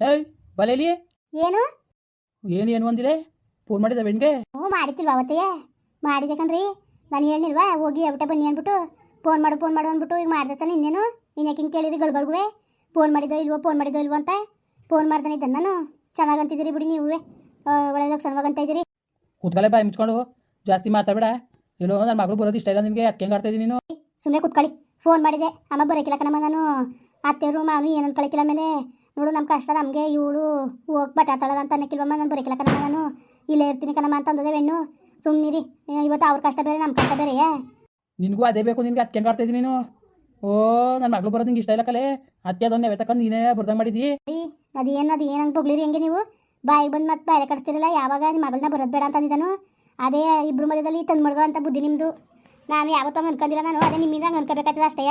ಏಯ್ ಬಲೇಲಿ ಏನು? ಏನು ಏನು ಅಂದಿರೇ ಫೋನ್ ಮಾಡಿದ ಬೆಣ್ಗೆ? ಹ್ಞೂ ಮಾಡಿತಿಲ್ವಾ ಅವತ್ತೇ? ಮಾಡಿದೆ ಕಣ್ರಿ. ನಾನು ಹೇಳಿಲ್ವಾ ಹೋಗಿ ಅವಟೆ ಬನ್ನಿ ಅಂದ್ಬಿಟ್ಟು. ಫೋನ್ ಮಾಡು ಫೋನ್ ಮಾಡು ಅಂದ್ಬಿಟ್ಟು ಈಗ ಮಾಡ್ದೆ ತಾನೆ ಇನ್ನೇನು? ನೀನು ಯಾಕೆ ಹಿಂಗೆ ಕೇಳಿದ್ರಿ ಗಳ್ಗಳ್ಗುವೆ ಫೋನ್ ಮಾಡಿದ್ದೋ ಇಲ್ವೋ ಫೋನ್ ಮಾಡಿದ್ದೋ ಇಲ್ವೋ ಅಂತ? ಫೋನ್ ಮಾಡ್ತಾನೆ ಇದ್ದ ನಾನು. ಚೆನ್ನಾಗಿ ಅಂತಿದ್ದೀರಿ ಬಿಡಿ ನೀವೇ. ಒಳ್ಳೆ ಸಣ್ಣವಾಗಂತ ಅಂತ ಇದ್ದೀರಿ. ಕೂತ್ಕಲೆ ಬಾಯಿ ಮುಚ್ಕೊಂಡು. ಜಾಸ್ತಿ ಮಾತಾಡಬೇಡ. ಏನೋ ನನ್ನ ಮಗಳು ಬರೋದು ಇಷ್ಟ ಇಲ್ಲ ನಿನಗೆ. ಅದಕ್ಕೆ ಹೆಂಗೆ ಆಡ್ತಾ ಇದ್ದೀನಿ ನೀನು? ಸುಮ್ಮನೆ ಕುತ್ಕೊಳ್ಳಿ. ಫೋನ್ ಮಾಡಿದೆ. ಅಮ್ಮ ಬರೋಕಿಲ್ಲ ಕಣಮ್ಮ ನಾನು. ಅತ್ತೆಯವರು ಮಾವನು ಏನು ಕಳಕಿಲ್ಲ ಆಮೇಲೆ. ನೋಡು ನಮ್ಮ ಕಷ್ಟ ನಮಗೆ ಇವಳು ಹೋಗಿ ಬಟಾಡ್ತಾಳಲ್ಲ ಅಂತ ಅನ್ನಕ್ಕಿಲ್ವಮ್ಮ ನಾನು ಬರೀಕಿಲ್ಲ ಕಣಮ್ಮ ನಾನು ಇಲ್ಲೇ ಇರ್ತೀನಿ ಕಣಮ್ಮ ಅಂತ ಅಂದದೆ ಹೆಣ್ಣು. ಸುಮ್ಮನಿರಿ ಇವತ್ತು ಅವ್ರ ಕಷ್ಟ ಬೇರೆ ನಮ್ಮ ಕಷ್ಟ ಬೇರೆ ನಿನಗೂ ಅದೇ ಬೇಕು ನಿನಗೆ ಆಡ್ತಾ ಇದ್ದೀನಿ ನೀನು? ಓ ನನ್ನ ಮಗಳು ಬರೋದು ನಿಂಗೆ ಇಷ್ಟ ಇಲ್ಲ ಕಲೆ. ಅತ್ತೆ ಅದೊಂದು ತಕೊಂಡು ನೀನೇ ಬರ್ದಂಗೆ ಮಾಡಿದ್ದಿ. ಅದು ಏನು ಅದು ಏನಂಗೆ ಬೊಗ್ಲಿರಿ ಹೆಂಗೆ ನೀವು? ಬಾಯಿಗೆ ಬಂದು ಮತ್ತೆ ಬಾಯಿಲೆ ಕಟ್ಸ್ತಿರಲ್ಲ ಯಾವಾಗ ನಿಮ್ಮ ಮಗಳನ್ನ ಬರೋದು ಬೇಡ ಅಂತ ಅಂದಿದ್ದಾನು? ಅದೇ ಇಬ್ರು ಮಧ್ಯದಲ್ಲಿ ತಂದು ಮಡ್ಗೋ ಅಂತ ಬುದ್ಧಿ ನಿಮ್ಮದು ನಾನು ಯಾವತ್ತೂ ಅನ್ಕೊಂಡಿಲ್ಲ ನಾನು ಅದೇ ನಿಮ್ಮಿಂದ ಹಂಗೆ ಅನ್ಕೋಬೇಕಾಗ್ತದೆ ಅಷ್ಟೇ.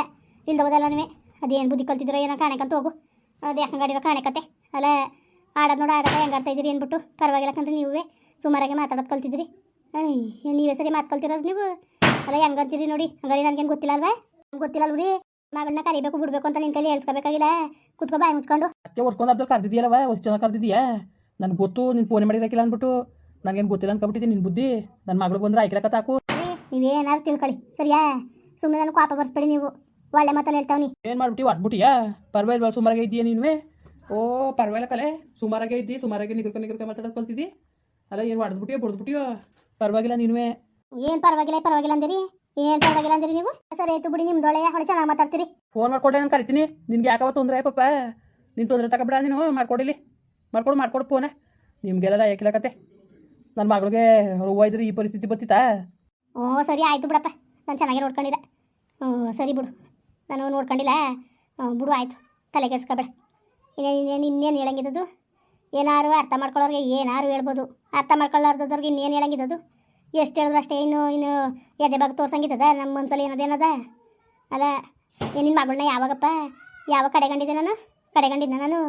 ಇಲ್ದ ಹೋದಲ್ಲ ನೀವೇ. ಅದೇನು ಬುದ್ಧಿ ಕಲ್ತಿದ್ರೋ ಏನೋ ಕಾಣಕಂತ ಹೋಗು. ಅದು ಯಾಕೆ ಗಾಡಿರೋ ಕಾಣಕತ್ತೆ ಅಲ್ಲ ಆಡೋದು ನೋಡು ಆಡೋದ ಹೆಂಗೆ ಆಡ್ತಾ ಇದ್ದೀರಿ ಅಂದ್ಬಿಟ್ಟು. ಪರವಾಗಿಲ್ಲ ಕಣ್ರಿ ನೀವೇ. ಸುಮಾರಾಗಿ ಮಾತಾಡೋದು ಕಲ್ತಿದ್ರಿ. ಏನು ನೀವೇ ಸರಿ ಮಾತು ಕಲ್ತಿರೋರು ನೀವು? ಅಲ್ಲ ಹೆಂಗೆ ಅಂತೀರಿ ನೋಡಿ. ಹಂಗಾರಿ ನನಗೇನು ಗೊತ್ತಿಲ್ಲ ಅಲ್ವಾ ಗೊತ್ತಿಲ್ಲ ಅಲ್ರಿ ಮಗಳನ್ನ ಕರಿಬೇಕು ಬಿಡ್ಬೇಕು ಅಂತ ನಿನ್ನ ಕೈಲಿ ಹೇಳ್ಸ್ಕೋಬೇಕಾಗಿಲ್ಲ. ಕುತ್ಕೋ ಬಾಯಿ ಮುಚ್ಕೊಂಡು. ಅತ್ತೆ ಒರ್ಸ್ಕೊಂಡು ಅಬ್ದಲ್ಲಿ ಕರ್ದಿದ್ಯಲ್ಲವ ಹೊಸ ಚೆನ್ನಾಗಿ ಕರ್ದಿದ್ಯಾ ನನಗೆ ಗೊತ್ತು ನೀನು ಫೋನ್ ಮಾಡಿರಕ್ಕಿಲ್ಲ ಅಂದ್ಬಿಟ್ಟು. ನನಗೇನು ಗೊತ್ತಿಲ್ಲ ಅನ್ಕೊಬಿಟ್ಟಿದ್ದೀನಿ ನಿನ್ನ ಬುದ್ಧಿ. ನನ್ನ ಮಗಳು ಬಂದ್ರೆ ಐಕ್ಲಕ್ಕ ತಾಕು ನೀವೇನಾದ್ರು ತಿಳ್ಕೊಳ್ಳಿ ಸರಿಯಾ? ಸುಮ್ಮನೆ ನನಗೆ ಕೋಪ ಬರ್ಸ್ಬೇಡಿ ನೀವು. ಒಳ್ಳೆ ಮಾತಲ್ಲಿ ಹೇಳ್ತಾವ್ನಿ. ಏನು ಮಾಡ್ಬಿಟ್ಟಿ ಹೊಟ್ಬಿಟ್ಟಿಯಾ ಪರವಾಗಿಲ್ಲ ಸುಮಾರಾಗೆ ಇದೆಯಾ ನೀನು ಓ ಪರವಾಗಿಲ್ಲ ಕಲೆ. ಸುಮಾರಾಗೆ ಇದ್ದಿ ಸುಮಾರಾಗೆ ನಿಗ್ರಕ ನಿಗ್ರಕ ಮಾತಾಡೋದು ಕಲ್ತಿದ್ದಿ ಅಲ್ಲ ಏನು ಹೊಡೆದ್ಬಿಟ್ಟಿಯೋ ಬಡ್ದ್ಬಿಟ್ಟಿಯೋ? ಪರವಾಗಿಲ್ಲ ನೀನುವೆ. ಏನು ಪರವಾಗಿಲ್ಲ ಪರವಾಗಿಲ್ಲ ಅಂದಿರಿ? ಏನು ಪರವಾಗಿಲ್ಲ ಅಂದಿರಿ ನೀವು? ಸರಿ ಆಯ್ತು ಬಿಡಿ ನಿಮ್ದೊಳೆ ಹೊಳೆ ಚೆನ್ನಾಗಿ ಮಾತಾಡ್ತೀರಿ. ಫೋನ್ ಮಾಡ್ಕೊಡೆ ನಾನು ಕರಿತೀನಿ. ನಿನ್ಗೆ ಯಾಕವ ತೊಂದರೆ ಪಾಪ? ನೀನು ತೊಂದರೆ ತಗೊಬೇಡ ನೀನು ಮಾಡ್ಕೊಡಿಲಿ. ಮಾಡ್ಕೊಡು ಮಾಡ್ಕೊಡು ಫೋನೆ. ನಿಮಗೆಲ್ಲ ಯಾಕಿಲ್ಲಕತ್ತೆ ನನ್ನ ಮಗಳಿಗೆ ಹೂವು ಇದ್ರೆ ಈ ಪರಿಸ್ಥಿತಿ ಬರ್ತಿತ್ತಾ? ಓ ಸರಿ ಆಯಿತು ಬಿಡಪ್ಪ. ನಾನು ಚೆನ್ನಾಗಿ ನೋಡ್ಕೊಂಡಿಲ್ಲ. ಹ್ಞೂ ಸರಿ ಬಿಡು. ನಾನು ನೋಡ್ಕೊಂಡಿಲ್ಲ. ಹಾಂ ಬಿಡು ಆಯಿತು. ತಲೆ ಕೆಡ್ಸ್ಕೊಬೇಡ. ಇನ್ನೇನು ಇನ್ನೇನು ಇನ್ನೇನು ಹೇಳಂಗಿದ್ದದು? ಏನಾರು ಅರ್ಥ ಮಾಡ್ಕೊಳ್ಳೋರಿಗೆ ಏನಾರು ಹೇಳ್ಬೋದು. ಅರ್ಥ ಮಾಡ್ಕೊಳ್ಳಾರ್ದವ್ರಿಗೆ ಇನ್ನೇನು ಹೇಳಂಗಿದ್ದದು? ಎಷ್ಟು ಹೇಳಿದ್ರು ಅಷ್ಟೇ. ಇನ್ನು ಇನ್ನು ಎದೆ ಬಗ್ಗೆ ತೋರ್ಸಂಗಿದ್ದದ? ನಮ್ಮ ಮನ್ಸಲ್ಲಿ ಏನದೇನದ ಅಲ್ಲ ನಿನ್ನ ಮಗಳನ್ನ ಯಾವಾಗಪ್ಪ? ಯಾವಾಗ ಕಡೆಗಂಡಿದ್ದೆ ನಾನು? ಕಡೆಗಂಡಿದ್ದೆ ನಾನು?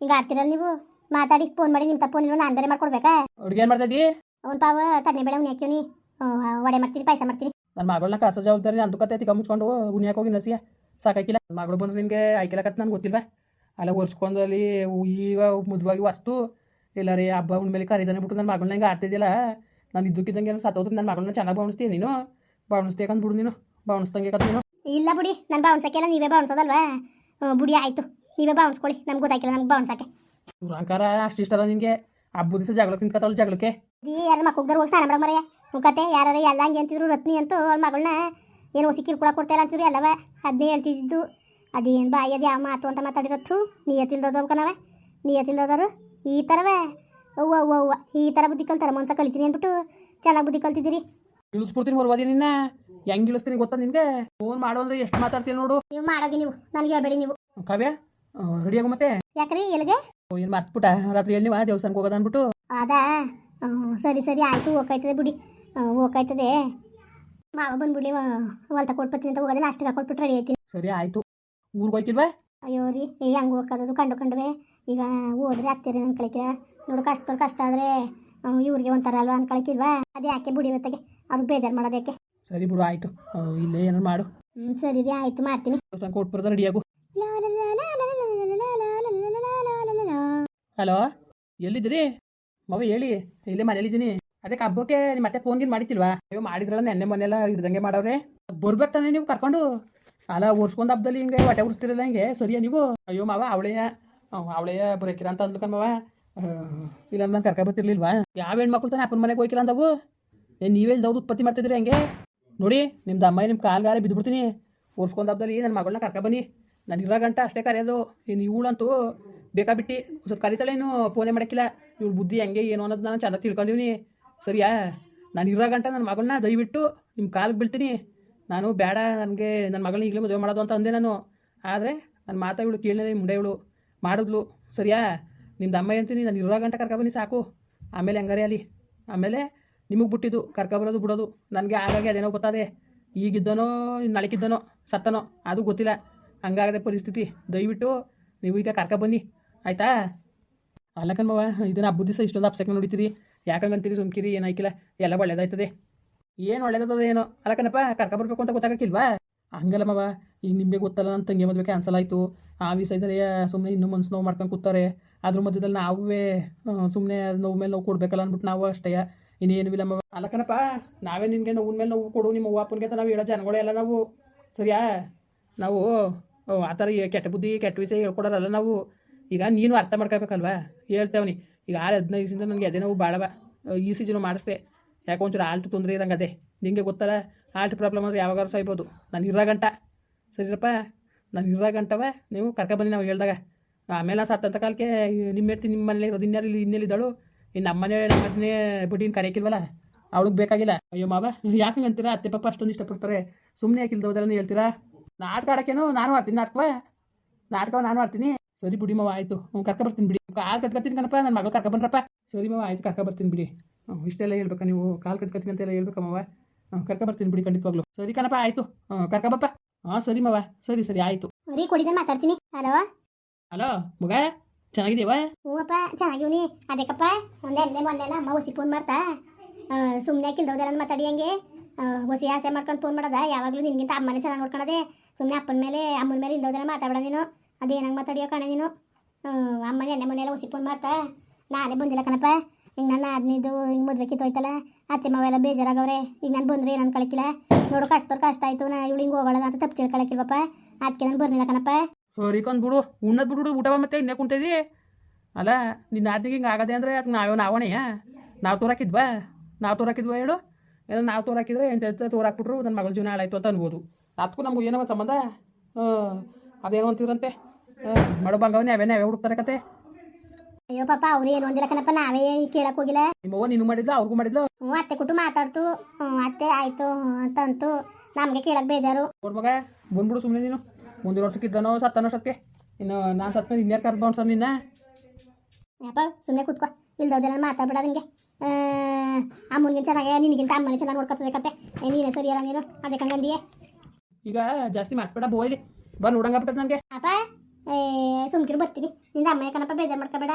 ಹಿಂಗೆ ಆಡ್ತಿರಲ್ಲ ನೀವು? ಮಾತಾಡಿ ಫೋನ್ ಮಾಡಿ ನಿಮ್ಮ ತಪ್ಪು ನೀವು ನಾನು ಬೇರೆ ಮಾಡ್ಕೊಡ್ಬೇಕಾ? ಹುಡುಗಿ ಏನು ಮಾಡ್ತಾ ಇದ್ದೀ? ಅವ್ನು ಪಾವ ತಣ್ಣೆ ಬೆಳೆ ಉಣ್ಯಾಕ್ಯವನಿ ವಡೆ ಮಾಡ್ತೀನಿ ಪಾಯಸ ಮಾಡ್ತೀನಿ. ನನ್ನ ಮಗಳನ್ನ ಕಾಸೋ ಜವಾಬ್ದಾರಿ ನಂದು ಕತೆ ನಸಿಯಾ ಹೋಗಿ ನಸಿಯ ಸಾಕಾಕಿಲ್ಲ ಮಗಳು ಬಂದು ನಿನಗೆ ಆಯ್ಕೆಲಕತ್ತೆ ನನಗೆ ಗೊತ್ತಿಲ್ವಾ? ಅಲ್ಲ ಒರ್ಸ್ಕೊಂಡಲ್ಲಿ ಈಗ ಮುದುವಾಗಿ ವಸ್ತು ಇಲ್ಲ ರೀ ಹಬ್ಬ ಮೇಲೆ ಕರೀದಾನೆ ಬಿಟ್ಟು ನನ್ನ ಮಗಳನ್ನ ಹಿಂಗೆ ಆಡ್ತಿದ್ದಿಲ್ಲ ನಾನು ಇದ್ದಕ್ಕಿದ್ದಂಗೆ ಏನು ಸತ್ತೋದ್ರೆ ನನ್ನ ಮಗಳನ್ನ ಚೆನ್ನಾಗಿ ಬಾವಣಿಸ್ತೀಯ ನೀನು? ಬಾವಣಿಸ್ತೀಯಕಂತ ಬಿಡು ನೀನು. ಬಾವಣಿಸ್ದಂಗೆ ಕತ್ ನೀನು. ಇಲ್ಲ ಬಿಡಿ ನಾನು ಬಾವಣ್ಸಕ್ಕೆಲ್ಲ ನೀವೇ ಬಾವಣ್ಸೋದಲ್ವಾ? ಬುಡಿ ಆಯಿತು. ನೀವೇ ಬಾವಣ್ಸ್ಕೊಳ್ಳಿ ನಮ್ಗೆ ಗೊತ್ತಾಗಿಲ್ಲ ನಮ್ಗೆ ಬಾವಣ್ಸಕ್ಕೆ. ದುರಂಕಾರ ಅಷ್ಟಿಷ್ಟಲ್ಲ ನಿನಗೆ? ಹಬ್ಬ ದಿವಸ ಜಗಳಕ್ಕೆ ನಿಂತ್ಕೊತಾವಳು ಜಗಳಕ್ಕೆ? ಈ ಯಾರ ಮಕ್ಕಳು ಹೋಗಿ ಸ್ನಾನ ಮಾಡೋ ಮರೆಯ ಮುಖತೆ ಯಾರು ಎಲ್ಲ ಹಂಗೆ ಅಂತಿದ್ರು ರತ್ನಿ ಅಂತೂ ಅವ್ಳ ಮಗಳನ್ನ ಏನು ಕೂಡ ಕೊಡ್ತಾ ಕೊಡ್ತಾಯಿಲ್ಲ ಅಂತಿದ್ರು ಅಲ್ಲವ ಅದನ್ನೇ ಹೇಳ್ತಿದ್ದು ಅದೇನು ಬಾಯಿ ಅದು ಯಾವ ಮಾತು ಅಂತ ಮಾತಾಡಿರತ್ತು ನೀ ಎತ್ತಿಲ್ದ ನೀಯತ್ತಿಲ್ದೋದವರು ಈ ಥರವೇ ಅವ್ವ ಅವ್ವ ಅವ್ವ. ಈ ಥರ ಬುದ್ಧಿ ಕಲ್ತಾರೆ ಮನ್ಸ ಕಲಿತೀನಿ ಅಂದ್ಬಿಟ್ಟು ಚೆನ್ನಾಗಿ ಬುದ್ಧಿ ಕಲ್ತಿದ್ದೀರಿ. ಇಳಿಸ್ಬಿಡ್ತೀನಿ ಬರ್ಬೋದೇ ನಿನ್ನ. ಹೆಂಗೆ ಇಳಿಸ್ತೀನಿ ಗೊತ್ತಾ ನಿನಗೆ? ಫೋನ್ ಮಾಡು ಅಂದ್ರೆ ಎಷ್ಟು ಮಾತಾಡ್ತೀನಿ ನೋಡು. ನೀವು ಮಾಡೋಗಿ ನೀವು. ನನಗೆ ಹೇಳ್ಬೇಡಿ ನೀವು. ಕಾವ್ಯ ಆಗೋ ಮತ್ತೆ? ಯಾಕ್ರಿ ಎಲ್ಲಿಗೆ? ಏನು ಮರ್ತ್ಬಿಟ್ಟ? ರಾತ್ರಿ ಎಲ್ಲಿ ನೀವು ದೇವಸ್ಥಾನಕ್ಕೆ ಹೋಗೋದು ಅಂದ್ಬಿಟ್ಟು? ಅದಾ? ಸರಿ ಸರಿ ಆಯಿತು ಹೋಗ್ತದೆ ಬಿಡಿ. ಹ್ಮ್, ಹೋಗ್ತಾಯ್ತದೆ ಮಾವ ಬಂದ್ಬಿಡ್ಲಿ ಹೊಲ್ತ ಕೊಟ್ಬಿಡ್ತೀನಿ ಅಂತ ಹೋಗೋದಿಲ್ಲ ಅಷ್ಟಿಗೆ ಕೊಟ್ಬಿಟ್ಟು ರೆಡಿ ಆಯ್ತೀನಿ ಸರಿ ಆಯ್ತು ಊರಿಗೆ ಹೋಯ್ತಿಲ್ವಾ ಅಯ್ಯೋ ರೀ ಈಗ ಹಂಗೆ ಹೋಗೋದು ಕಂಡು ಕಂಡುವೆ ಈಗ ಹೋದ್ರೆ ಆಗ್ತೀರಿ ನನ್ನ ನೋಡು ಕಷ್ಟ ಕಷ್ಟ ಆದ್ರೆ ಇವ್ರಿಗೆ ಒಂಥರ ಅಲ್ವಾ ಅನ್ಕೊಳಕಿಲ್ವಾ ಅದು ಯಾಕೆ ಬಿಡಿ ಇವತ್ತಿಗೆ ಅವ್ರಿಗೆ ಬೇಜಾರು ಮಾಡೋದಕ್ಕೆ ಸರಿ ಬಿಡು ಆಯ್ತು ಇಲ್ಲ ಏನು ಮಾಡು ಸರಿ ರೀ ಆಯ್ತು ಮಾಡ್ತೀನಿ ಕೊಟ್ಬಿಡ್ದ ರೆಡಿಯಾಗು ಹಲೋ ಎಲ್ಲಿದ್ದೀರಿ ಮಗ ಹೇಳಿ ಇಲ್ಲೇ ಮನೇಲಿದ್ದೀನಿ ಅದಕ್ಕೆ ಹಬ್ಬಕ್ಕೆ ನಿಮ್ಮ ಮತ್ತೆ ಫೋನ್ ಗಿನ್ ಮಾಡಿತಿಲ್ವಾ ಅಯ್ಯೋ, ಮಾಡಿದ್ರಲ್ಲ ನೆನ್ನೆ ಮನೆಲ್ಲ ಹಿಡ್ದಂಗೆ ಮಾಡವ್ರೆ. ಬರ್ಬೇಕು ತಾನೆ ನೀವು ಕರ್ಕೊಂಡು. ಅಲ್ಲ ಒರ್ಸ್ಕೊಂಡು ಹಬ್ಬದಲ್ಲಿ ಹಿಂಗೆ ಹೊಟ್ಟೆ ಉರ್ಸ್ತಿರಲ್ಲ ಹಿಂಗೆ? ಸರಿಯಾ ನೀವು? ಅಯ್ಯೋ, ಮಾವ ಅವಳೆಯ ಅವಳೆಯ ಬರೋಕಿರ ಅಂತ ಅಂದ್ಲು ಮಾವ. ಇಲ್ಲ ನಾನು ಕರ್ಕ ಬರ್ತಿರ್ಲಿಲ್ವಾ? ಯಾವ ಹೆಣ್ಮಕ್ಳು ತಾನೆ ಅಪ್ಪನ ಮನೆಗೆ ಹೋಯ್ಕಿಲ್ಲ ಅಂದವು? ನೀವೇ ಇಲ್ದವ್ರು ಉತ್ಪತ್ತಿ ಮಾಡ್ತಿದ್ರಿ ಹಂಗೆ? ನೋಡಿ, ನಿಮ್ದು ಅಮ್ಮ ನಿಮ್ಮ ಕಾಲ್ಗಾರ ಬಿದ್ದುಬಿಡ್ತೀನಿ ಒರ್ಸ್ಕೊಂಡು ಹಬ್ಬದಲ್ಲಿ ನನ್ನ ಮಗಳನ್ನ ಕರ್ಕ ಬನ್ನಿ. ನಾನು ಇರೋ ಗಂಟ ಅಷ್ಟೇ ಕರೆಯೋದು. ಇನ್ನು ಇವಳಂತೂ ಬೇಕಾಬಿಟ್ಟು ಸ್ವಲ್ಪ ಕರಿತಾಳೆ ಏನು ಫೋನೇ ಮಾಡೋಕ್ಕಿಲ್ಲ. ಇವಳು ಬುದ್ಧಿ ಹೆಂಗೆ, ಏನು ಅನ್ನೋದು ನಾನು ಚೆನ್ನಾಗಿ ತಿಳ್ಕೊಂಡಿವ್ನಿ. ಸರಿಯಾ? ನಾನು ಇರೋ ನನ್ನ ಮಗಳನ್ನ ದಯವಿಟ್ಟು ನಿಮ್ಮ ಕಾಲಿಗೆ ಬೀಳ್ತೀನಿ. ನಾನು ಬೇಡ ನನಗೆ ನನ್ನ ಮಗಳನ್ನ ಈಗಲೇ ಮದುವೆ ಮಾಡೋದು ಅಂತ ಅಂದೆ ನಾನು. ಆದರೆ ನನ್ನ ಮಾತಾಗಳು ನಿಮ್ಮ ಮುಂದೆ ಇವಳು ಮಾಡಿದ್ಲು. ಸರಿಯಾ? ನಿಮ್ದು ಅಮ್ಮ ಅಂತೀನಿ ನಾನು ಇರೋ ಕರ್ಕೊಬನ್ನಿ ಸಾಕು. ಆಮೇಲೆ ಹಂಗಾರೆ ಅಲ್ಲಿ. ಆಮೇಲೆ ನಿಮಗೆ ಬಿಟ್ಟಿದ್ದು ಕರ್ಕೊಬರೋದು ಬಿಡೋದು. ನನಗೆ ಹಾಗಾಗಿ ಅದೇನೋ ಗೊತ್ತಾದೆ. ಈಗಿದ್ದನೋ ನಳಕಿದ್ದನೋ, ಸತ್ತನೋ, ಅದು ಗೊತ್ತಿಲ್ಲ. ಹಂಗಾಗದೆ ಪರಿಸ್ಥಿತಿ. ದಯವಿಟ್ಟು ನೀವು ಈಗ ಕರ್ಕೊಬನ್ನಿ ಆಯಿತಾ? ಅಲ್ಲ ಕಣ್ಮವ ಇದನ್ನ ಹಬ್ಬದ ದಿವಸ ಇಷ್ಟೊಂದು ಅಪ್ಸೆಕ್ ನೋಡಿತೀರಿ. ಯಾಕಂಗಂತೀರಿ ಸುಮ್ಕಿರಿ ಏನಾಯ್ಕಿಲ್ಲ ಎಲ್ಲ ಒಳ್ಳೇದಾಯ್ತದೆ. ಏನು ಒಳ್ಳೇದದ ಏನೋ? ಅಲ್ಲಕನಪ್ಪ, ಕರ್ಕ ಕರ್ಕೊಬರ್ಬೇಕು ಅಂತ ಗೊತ್ತಾಗಕ್ಕಿಲ್ವಾ? ಹಂಗಲ್ಲ ಮವ, ಈಗ ನಿಮಗೆ ಗೊತ್ತಲ್ಲ ನನ್ನ ತಂಗಿ ಮದುವೆ ಕ್ಯಾನ್ಸಲ್ ಆಯಿತು. ಆ ವಿಷಯದಲ್ಲಿ ಸುಮ್ಮನೆ ಇನ್ನೂ ಮನ್ಸು ನೋವು ಮಾಡ್ಕೊಂಡು ಕೂತಾರೆ. ಅದ್ರ ಮಧ್ಯದಲ್ಲಿ ನಾವೇ ಸುಮ್ಮನೆ ನೋವು ಮೇಲೆ ನೋವು ಕೊಡ್ಬೇಕಲ್ಲ ಅಂದ್ಬಿಟ್ಟು ನಾವು ಅಷ್ಟೇ. ಇನ್ನೇನು ಇಲ್ಲ ಅಲ್ಲಕನಪ್ಪ, ನಾವೇ ನಿನಗೆ ನೋವಿನ ಮೇಲೆ ನೋವು ಕೊಡು, ನಿಮ್ಮ ಅವ್ವ ಅಪ್ಪನಿಗೆ ಅಂತ ನಾವು ಹೇಳೋ ಜನಗಳೇ ಅಲ್ಲ ನಾವು. ಸರಿಯಾ? ನಾವು ಆ ಥರ ಕೆಟ್ಟ ಬುದ್ಧಿ, ಕೆಟ್ಟ ವಿಷಯ ಹೇಳ್ಕೊಡೋರಲ್ಲ ನಾವು. ಈಗ ನೀನು ಅರ್ಥ ಮಾಡ್ಕೋಬೇಕಲ್ವಾ ಹೇಳ್ತೇವನಿ ಈಗ ಆರು ಹದಿನೈದು ದಿನದಿಂದ ನನಗೆ ಅದೇ ನೋವು ಭಾಳವ ಈ ಸಿಜನು ಮಾಡಿಸ್ದೆ. ಯಾಕೆ ಒಂಚೂರು ಆಲ್ಟ್ ತೊಂದರೆ ಇರಂಗೆ ಅದೇ. ನಿಂಗೆ ಗೊತ್ತಲ್ಲ ಆಲ್ಟ್ ಪ್ರಾಬ್ಲಮ್ ಅಂದರೆ ಯಾವಾಗಾರು ಸಾಯ್ಬೋದು. ನಾನು ಇರೋ ಗಂಟ. ಸರಿರಪ್ಪ? ನಾನು ಇರೋ ಗಂಟವ. ನೀವು ಕರ್ಕೊಬನ್ನಿ ನಾವು ಹೇಳ್ದಾಗ. ಆಮೇಲೆ ಸತ್ತಂತ ಕಾಲಕ್ಕೆ ನಿಮ್ಮ ಹೇಳ್ತಿ ನಿಮ್ಮ ಮನೇಲಿ ಇರೋದು ಇನ್ಯಾರು ಇಲ್ಲಿ ಇನ್ನೆಲ್ಲಿದ್ದಾಳು ಇನ್ನು ನಮ್ಮನೆ ನಮ್ಮನೆ ಬಿಟ್ಟು ಕರೆಯಕ್ಕಿಲ್ವಲ್ಲ? ಅವಳಿಗೆ ಬೇಕಾಗಿಲ್ಲ. ಅಯ್ಯೋ ಮಾವ, ಯಾಕೆ ಅಂತೀರಾ? ಅತ್ತೆ ಪಾಪ ಅಷ್ಟೊಂದು ಇಷ್ಟಪಡ್ತಾರೆ. ಸುಮ್ಮನೆ ಯಾಕೆ ಇಲ್ದೋದಲ್ಲ ಹೇಳ್ತೀರಾ? ನಾಟಕ ಆಡೋಕ್ಕೇನು ನಾನು ಆಡ್ತೀನಿ, ನಾಟಕವ? ನಾಟಕ ನಾನು ಆಡ್ತೀನಿ. ಸರಿ ಬಿಡಿ ಮಾವ ಆಯ್ತು. ಹ್ಞೂ ಕರ್ಕೊ ಬರ್ತೀನಿ ಬಿಡಿ. ಕಾಲು ಕಟ್ಕೊತೀನಿ ಕಣಪ್ಪ ನನ್ನ ಮಗಳು ಕರ್ಕೊ ಬನ್ರಪ್ಪ. ಸರಿ ಮಾವ ಆಯ್ತು ಕರ್ಕೊ ಬರ್ತೀನಿ ಬಿಡಿ. ಹ್ಞೂ ಇಷ್ಟೆಲ್ಲ ಹೇಳ್ಬೇಕಾ ನೀವು? ಕಾಲು ಕಟ್ಕೊತೀನಿ ಅಂತೆಲ್ಲ ಹೇಳ್ಬೇಕಾ ಮಾವ? ಹ್ಞೂ ಕರ್ಕೊ ಬರ್ತೀನಿ ಬಿಡಿ ಖಂಡಿತವಾಗ್ಲು. ಸರಿ ಕಣಪ್ಪ ಆಯ್ತು. ಹ್ಞೂ ಕರ್ಕೊ ಬಪ್ಪ. ಹಾಂ ಸರಿ ಮಾವ. ಸರಿ ಸರಿ ಆಯಿತು. ರೀ ನಾನು ಮಾತಾಡ್ತೀನಿ. ಹಲೋ? ಹಲೋ ಮಗ ಚೆನ್ನಾಗಿದೀವ ಹೂವಪ್ಪ ಚೆನ್ನಾಗಿವ್ನಿ. ಅದಕ್ಕಪ್ಪ ಒಂದೇ ಅಲ್ಲೇ ಮೊನ್ನೆಲ್ಲ ಅಮ್ಮ ಹೊಸಿ ಫೋನ್ ಮಾಡ್ತಾ. ಸುಮ್ಮನೆ ಕಿಲ್ದೋದೆಲ್ಲ ಮಾತಾಡಿ ಹಂಗೆ. ಹೊಸಿ ಆಸೆ ಮಾಡ್ಕೊಂಡು ಫೋನ್ ಮಾಡೋದ? ಯಾವಾಗಲೂ ನಿನ್ಗಿಂತ ಅಮ್ಮನೇ ಚೆನ್ನಾಗಿ ನೋಡ್ಕೊಳದೆ. ಸುಮ್ಮನೆ ಅಪ್ಪನ ಮೇಲೆ ಅಮ್ಮನ ಮೇಲೆ ಇಲ್ದೋದೆಲ್ಲ ಮಾತಾಡೋದ ನೀನು. ಅದೇನಂಗೆ ಮಾತಾಡಿಯೋ ಕಣ ನೀನು? ಅಮ್ಮ ಎಣ್ಣೆ ಮನೆಯೆಲ್ಲ ಉಸಿ ಫೋನ್ ಮಾಡ್ತಾ? ನಾನೇ ಬಂದಿಲ್ಲ ಕಣಪ್ಪ. ಈಗ ನನ್ನ ಹದಿನೈದು ಹಿಂಗೆ ಮದುವೆ ಕಿತ್ತೋಯ್ತಲ್ಲ ಅತ್ತೆ ಮಾವೆಲ್ಲ ಬೇಜಾರಾಗವ್ರೆ. ಈಗ ನಾನು ಬಂದರೆ ನಾನು ಕಳಕಿಲ್ಲ ನೋಡು ಕಷ್ಟ ಕಷ್ಟ ಆಯಿತು, ನಾ ಇವಳು ಹಿಂಗೆ ಹೋಗೋಣ ಅಂತ ತಪ್ಪು ತಿಳ್ಕೊಳಕಿಲ್ವಪ್ಪ. ಅದಕ್ಕೆ ನಾನು ಬರ್ಲಿಲ್ಲ ಕಣಪ್ಪ. ಸರಿ ಬಿಡು. ಉಣ್ಣದ್ ಬಿಡು, ಊಟ ಮತ್ತೆ ಇನ್ನೇ ಕುಂತಿದ್ದಿ ಅಲ್ಲ, ನಿನ್ನ ನಾಟಿಗೆ ಹಿಂಗೆ ಆಗದೆ ಅಂದರೆ ಅದಕ್ಕೆ ನಾವೇ ನಾವಣೆಯ ನಾವು ತೋರಾಕಿದ್ವಾ? ನಾವು ತೋರಾಕಿದ್ವಾ ಹೇಳು? ಏನೋ ನಾವು ತೋರಾಕಿದ್ರೆ ಎಂತ ತೋರಾಕ್ಬಿಟ್ರು ನನ್ನ ಮಗಳ ಜೀವನ ಹಾಳಾಯ್ತು ಅಂತ ಅನ್ಬೋದು. ಅದಕ್ಕೂ ನಮ್ಗೆ ಏನೋ ಸಂಬಂಧ? ಅದೇನೋ ಅಂತೀರಂತೆ ಹಾಂ ಮಾಡೋ ಅವೇನೇ ಅವೇ ನಾವೇ ಹುಡುಕ್ತಾರೆ ಕತೆ. ಅಯ್ಯೋ ಪಾಪ ಅವ್ರು ಏನು ಒಂದಿಲ್ಲ ಕಣಪ್ಪ ನಾವೇ ಕೇಳಕ್ ಹೋಗಿಲ್ಲ. ನಿಮ್ಮವ್ವ ನೀನು ಮಾಡಿದ್ಲು ಅವ್ರಿಗೂ ಮಾಡಿದ್ಲು? ಹ್ಞೂ ಅತ್ತೆ ಕೊಟ್ಟು ಮಾತಾಡ್ತು. ಹ್ಞೂ ಅತ್ತೆ ಆಯ್ತು ಹ್ಞೂ ಅಂತ ಅಂತು. ನಮಗೆ ಕೇಳಕ್ ಬೇಜಾರು. ಅವ್ರ ಮಗ ಬಂದ್ಬಿಡು ಸುಮ್ಮನೆ ನೀನು. ಮುಂದಿನ ವರ್ಷಕ್ಕೆ ಇದ್ದಾನೋ ಸತ್ತನೋ ಸತ್ಕೆ ಇನ್ನು ನಾನು ಸತ್ತ ಮೇಲೆ ಇನ್ಯಾರು ಕರ್ದು ಸರ್ ನಿನ್ನ? ಯಪ್ಪ ಸುಮ್ಮನೆ ಕೂತ್ಕೋ. ಇಲ್ದೋದೆಲ್ಲ ಮಾತಾಡ್ಬೇಡ ನಿಂಗೆ. ಅಮ್ಮನಿಗಿಂತ ಚೆನ್ನಾಗೆ ನಿನಗಿಂತ ಅಮ್ಮನೇ ಚೆನ್ನಾಗಿ ನೋಡ್ಕೊತದೆ ಕತೆ. ನೀನೇ ಸರಿಯಲ್ಲ ನೀನು? ಅದಕ್ಕೆ ಹಂಗಂದಿಯೇ ಈಗ ಜಾಸ್ತಿ ಮಾತ್ಬೇಡ ಬೋಯ್ಲಿ ಬಾ ನೋಡಂಗಾಗ್ಬಿಟ್ಟದ ನನಗೆ. ಅಪ್ಪ ಏ ಸುಮ್ಕಿರು ಬರ್ತೀನಿ. ನಿಂದ ಅಮ್ಮ ಯಾಕನಪ್ಪ ಬೇಜಾರು ಮಾಡ್ಕೋಬೇಡ.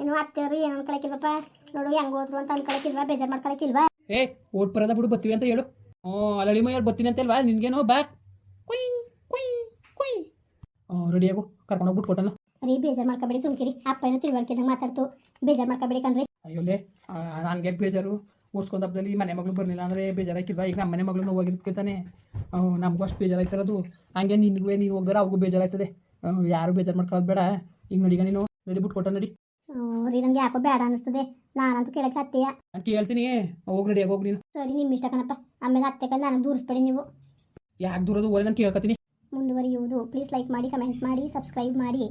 ಏನು ಅತ್ತೆಯವರು ಏನು ಅನ್ಕೊಳಕಿಲ್ವಪ್ಪ? ನೋಡು ಹೆಂಗ್ ಹೋದ್ರು ಅಂತ ಅನ್ಕೊಳಕಿಲ್ವಾ? ಬೇಜಾರು ಮಾಡ್ಕೊಳಕಿಲ್ವಾ? ಏ ಓಟ್ ಬರೋದ ಬಿಡು ಬರ್ತೀವಿ ಅಂತ ಹೇಳು. ಹ್ಞೂ ಅಲಳಿ ಮೈಯವ್ರು ಬರ್ತೀನಿ ಅಂತಲ್ವಾ ನಿನ್ಗೇನೋ ಬಾ. ಕುಯ್ ಕುಯ್ ಕುಯ್. ಹ್ಞೂ ರೆಡಿಯಾಗು ಕರ್ಕೊಂಡು ಹೋಗ್ಬಿಟ್ಟು ಕೊಟ್ಟನು. ರೀ ಬೇಜಾರು ಮಾಡ್ಕೋಬೇಡಿ ಸುಮ್ಕಿರಿ. ಅಪ್ಪ ಏನೋ ತಿಳುವಳಿಕೆದಾಗ ಮಾತಾಡ್ತು. ಬೇಜಾರು ಮಾಡ್ಕೋಬೇಡಿ ಕಣ್ರಿ. ಅಯ್ಯೋಲೆ ನನಗೆ ಬೇಜಾರು? ಓಸ್ಕೊಂಡ ಹಬ್ಬದಲ್ಲಿ ಮನೆ ಮಗಳು ಬರಲಿಲ್ಲ ಅಂದರೆ ಬೇಜಾರಾಕಿಲ್ವಾ? ಈಗ ನಮ್ಮ ಮನೆ ಮಗಳು ಹೋಗಿರ್ತಾನೆ ತಾನೆ. ನಮಗೂ ಅಷ್ಟು ಬೇಜಾರಾಯ್ತಿರೋದು ಹಂಗೆ ನಿನಗೂ ನೀನು ಹೋಗ್ದಾರ ಅವ್ರಿಗೂ ಬೇಜಾರಾಯ್ತದೆ. ಯಾರು ಬೇಜಾರು ಮಾಡ್ಕೊಳ್ಳೋದು ಬೇಡ. ಈಗ ನಡಿಗ ನೀನು. ರೆಡಿ ಬಿಟ್ಟು ಕೊಟ್ಟ ನಡಿ ರೀ ನಂಗೆ ಯಾಕೋ ಬೇಡ ಅನಿಸ್ತದೆ. ನಾನಂತೂ ಕೇಳಕ್ಕೆ ಹತ್ತೆಯ. ನಾನು ಕೇಳ್ತೀನಿ. ಹೋಗಿ ನಡಿ ಹೋಗಿ ನೀನು. ಸರಿ ನಿಮ್ಮ ಇಷ್ಟ ಕಣಪ್ಪ. ಆಮೇಲೆ ಅತ್ತೆ ನಾನು ನನಗೆ ದೂರಿಸ್ಬೇಡಿ ನೀವು. ಯಾಕೆ ದೂರದು? ಓರೆ ನಾನು ಕೇಳ್ಕೊತೀನಿ ಮುಂದುವರಿಯುವುದು. ಪ್ಲೀಸ್ ಲೈಕ್ ಮಾಡಿ ಕಮೆಂಟ್ ಮಾಡಿ ಸಬ್ಸ್ಕ್ರೈಬ್ ಮಾಡಿ.